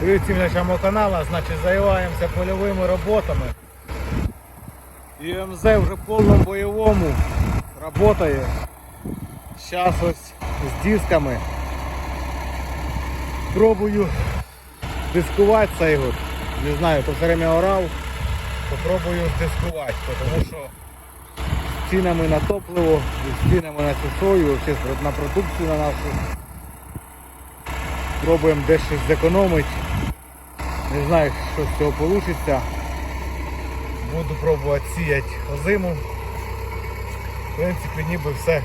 Привіт мого каналу, значить займаємося польовими роботами. ЮМЗ вже в повному бойовому працює. Зараз ось з дисками. Пробую дискувати цей год. Не знаю, то все время орав. Попробую дискувати, тому що з цінами на топливо, з цінами на сою, на продукцію на нашу. Пробуємо десь щось зекономити. Не знаю, що з цього вийде. Буду пробувати сіяти озиму. В принципі, ніби все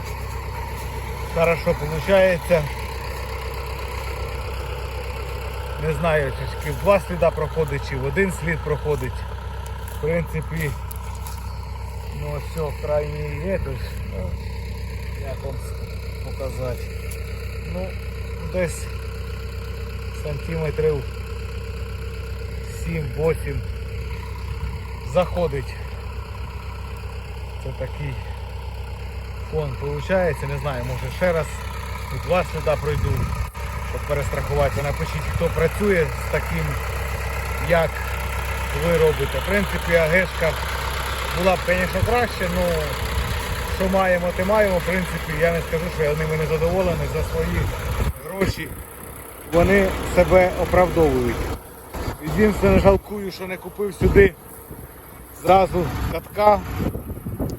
хорошо виходить. Не знаю, чи в два сліда проходить, чи в один слід проходить. В принципі, ну все, крайній є, тож, ну, як вам показати. Ну, десь сантиметрів 7-8 заходить. Це такий фон виходить, не знаю, може ще раз і два сюди пройду, щоб перестрахуватися. Напишіть, хто працює з таким, як ви робите. В принципі, АГшка була б, звісно, краще, але що маємо, те маємо. В принципі, я не скажу, що я ними не задоволений за свої гроші. Вони себе оправдовують. Єдине, жалкую, що не купив сюди зразу катка.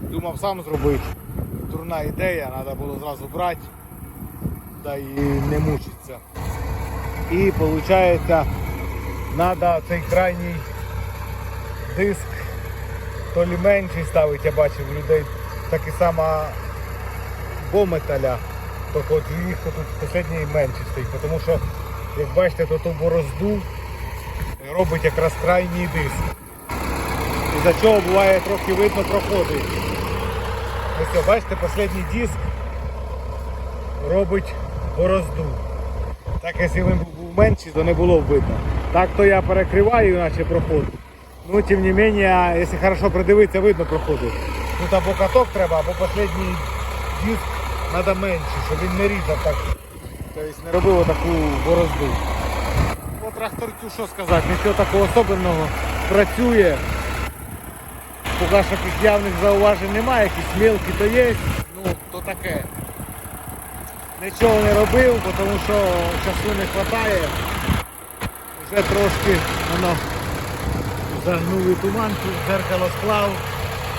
Думав сам зробити. Дурна ідея, треба було зразу брати та і не мучитися. І виходить, треба цей крайній диск то лі менший ставити, я бачив людей такі сама бометаля. От їх тут останній менший стоїть, тому що, як бачите, то ту борозду робить якраз крайній диск. І за чого буває трохи видно проходить. Ось бачите, останній диск робить борозду. Так, якщо він був менший, то не було б видно. Так то я перекриваю, наче проход. Ну, тим не менше, якщо хорошо придивитися, видно проходить. Тут або каток треба, або останній диск треба менший, щоб він не різав так. Тобто не робив таку борозду. По тракторцю що сказати, нічого такого особливого працює. Поки що якихось явних зауважень немає, якісь мілкі то є, ну то таке. Нічого не робив, тому що часу не вистачає. Вже трошки воно загнув і туманку, дзеркало склав,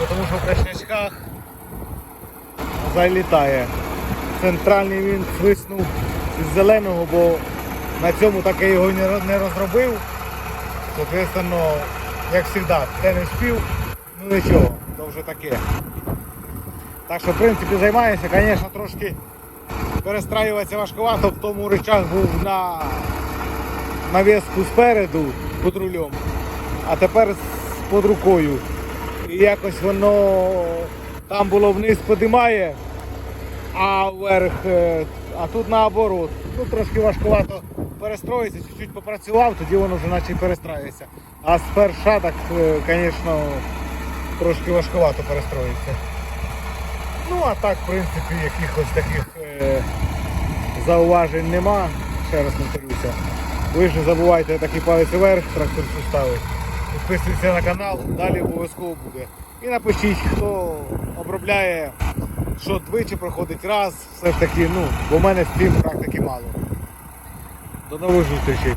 тому що в крашнячках залітає. Центральний він свиснув із зеленого, бо на цьому так я його не розробив. Соответственно, як завжди, те не вспів, ну нічого, то вже таке. Так що в принципі займаюся, звісно, трошки перестраюватися важкувато, в тому речах був на навіску спереду під рулем, а тепер під рукою. І якось воно там було вниз подимає, а вверх, е, а тут наоборот. Ну трошки важкувато перестроїтися, чуть-чуть попрацював, тоді воно вже наче перестраюється. А з перша так, звісно, трошки важкувато перестроїться. Ну а так, в принципі, якихось таких е, зауважень нема. Ще раз повторюся. Ви ж не забувайте такий палець вверх, трактор ставить. Підписуйтесь на канал, далі обов'язково буде. І напишіть, хто обробляє, що двічі проходить раз, все ж таки, ну, бо в мене з цим практики мало. До нових зустрічей.